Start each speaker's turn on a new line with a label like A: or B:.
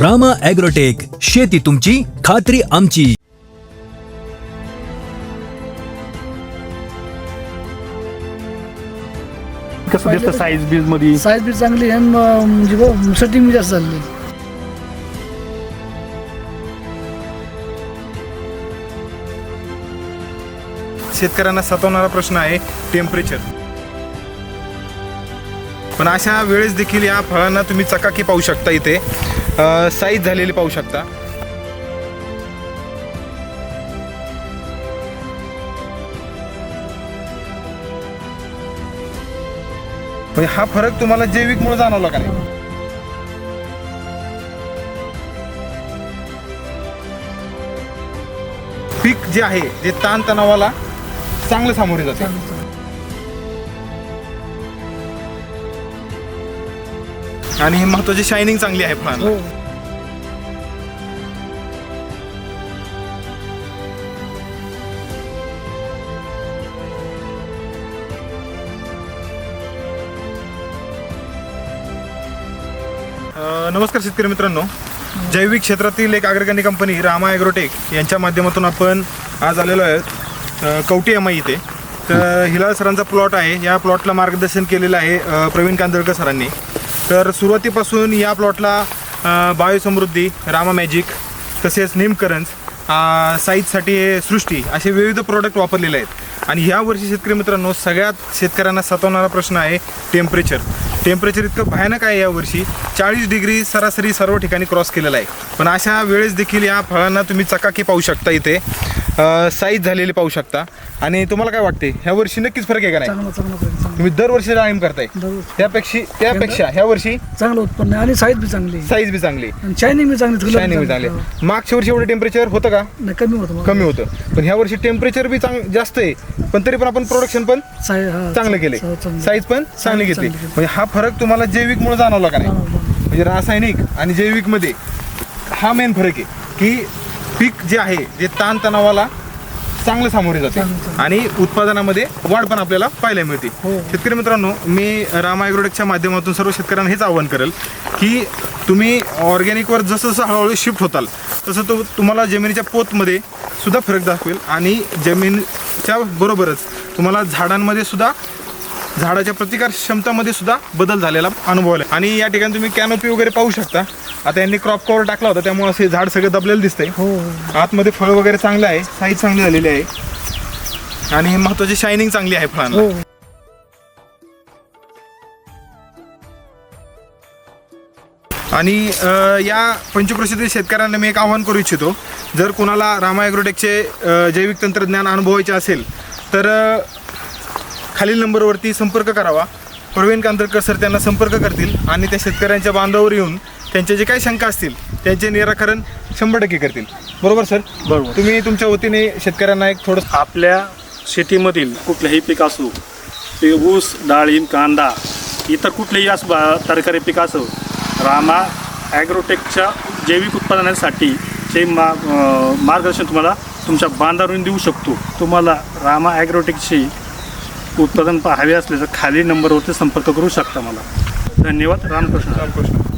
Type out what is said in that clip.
A: Rama agrotech शेती तुमची खात्री आमची.
B: कसं दिसतं साईज बीजमध्ये?
C: साईज बी चांगली आहे आणि म- म्हणजे सेटिंग बी जास्त झाली
D: शेतकऱ्यांना सतावणारा प्रश्न आहे टेम्परेचर पण अशा वेळेस देखील या फळांना तुम्ही चकाकी पाहू शकता इथे. साईज झालेली पाहू शकता. म्हणजे हा फरक तुम्हाला जैविकमुळे जाणवला का नाही? पीक जे आहे जे ताणतणावाला चांगलं सामोरे जाते. आणि महत्वाची शायनिंग चांगली आहे फळांना
C: हो.
D: नमस्कार शेतकरी मित्रांनो. जैविक क्षेत्रातील एक अग्रगण्य कंपनी रामा ॲग्रोटेक यांच्या माध्यमातून आपण आज आलेलो आहोत. अ, कवठी एम आय इथे. तर हिलाल सरांचा प्लॉट आहे. या प्लॉटला मार्गदर्शन केलेलं आहे प्रवीण कांदळकर सरांनी. तर सुरुवातीपासून या प्लॉटला बायोसमृद्धी रामा मॅजिक तसेच निमकरंज साईजसाठी हे सृष्टी असे विविध प्रोडक्ट वापरलेले आहेत. आणि ह्या वर्षी शेतकरी मित्रांनो सगळ्यात शेतकऱ्यांना सतावणारा प्रश्न आहे टेम्परेचर टेम्परेचर इतकं भयानक आहे यावर्षी चाळीस डिग्री सरासरी सर्व ठिकाणी क्रॉस केलेला आहे. पण अशा वेळेस देखील या फळांना तुम्ही चकाकी पाहू शकता इथे. साईज झालेली पाहू शकता आणि तुम्हाला काय वाटते ह्या वर्षी नक्कीच फरक आहे का नाही
C: चांगला चांगला पाहिजे चांगला
D: तुम्ही दरवर्षी डाळिंब करताय
C: दररोज.
D: त्यापेक्षा त्यापेक्षा ह्या वर्षी
C: चांगलं उत्पन्न आहे आणि साईज बी चांगली आहे.
D: साईज बी चांगली
C: आणि शायनिंग बी चांगली धुलं बी
D: शायनिंग बी चांगली
C: हो.
D: मागच्या वर्षी एवढं टेम्परेचर होतं का
C: नाही कमी होतं.
D: कमी होतं पण ह्या वर्षी टेम्परेचर बी चांग जास्त आहे पण तरी पण आपण प्रोडक्शन पण चांगलं केले. साईज पण चांगली घेतली
C: चांगली.
D: म्हणजे हा फरक तुम्हाला जैविकमुळे जाणवला का नाही. म्हणजे रासायनिक आणि जैविकमध्ये हा मेन फरक आहे की पीक जे आहे जे ताणतणावाला चांगलं सामोरे जाते. आणि उत्पादनामध्ये वाढ पण आपल्याला पाहायला मिळते
C: हो.
D: शेतकरी मित्रांनो मी रामा ॲग्रोटेकच्या माध्यमातून सर्व शेतकऱ्यांना हेच आवाहन करेल की तुम्ही ऑर्गॅनिकवर जसं जसं हळूहळू शिफ्ट होताल तसं तो तुम्हाला जमिनीच्या पोतमध्ये सुद्धा फरक दाखवेल आणि जमीनच्या बरोबरच तुम्हाला झाडांमध्ये सुद्धा झाडाच्या प्रतिकार क्षमतामध्ये सुद्धा बदल झालेला अनुभवला आणि या ठिकाणी तुम्ही कॅनोपी वगैरे पाहू शकता आता यांनी क्रॉप कव्हर टाकला होता त्यामुळे असे झाड सगळं दबलेलं दिसतंय.
C: हो.
D: आतमध्ये फळ वगैरे चांगलं आहे साईज चांगली झालेली आहे. आणि महत्वाची शायनिंग चांगली आहे फळांना.
C: हो.
D: आणि या पंचकृषीतील शेतकऱ्यांना मी एक आवाहन करू इच्छितो. जर कुणाला रामा ॲग्रोटेकचे जैविक तंत्रज्ञान अनुभवायचे असेल तर खालील नंबरवरती संपर्क करावा. प्रवीण कांदळकर सर त्यांना संपर्क करतील आणि त्या शेतकऱ्यांच्या बांधावर येऊन त्यांचे जे काही शंका असतील त्यांचे निराकरण शंभर टक्के करतील. बरोबर सर?
B: बरोबर.
D: तुम्ही तुमच्या वतीने शेतकऱ्यांना एक थोडं
B: आपल्या शेतीमधील कुठलेही पीक असो ते ऊस डाळिंब कांदा इतर कुठलेही असो बा- तरकारी पीक असो रामा ॲग्रोटेकच्या जैविक उत्पादनासाठी जे मा मार्गदर्शन तुम्हाला तुमच्या बांधावरून देऊ शकतो. तुम्हाला रामा ॲग्रोटेकची उत्पादन पाहावे असले तर खाली नंबरवरती संपर्क करू शकता मला. धन्यवाद रामकृष्ण.
D: रामकृष्ण.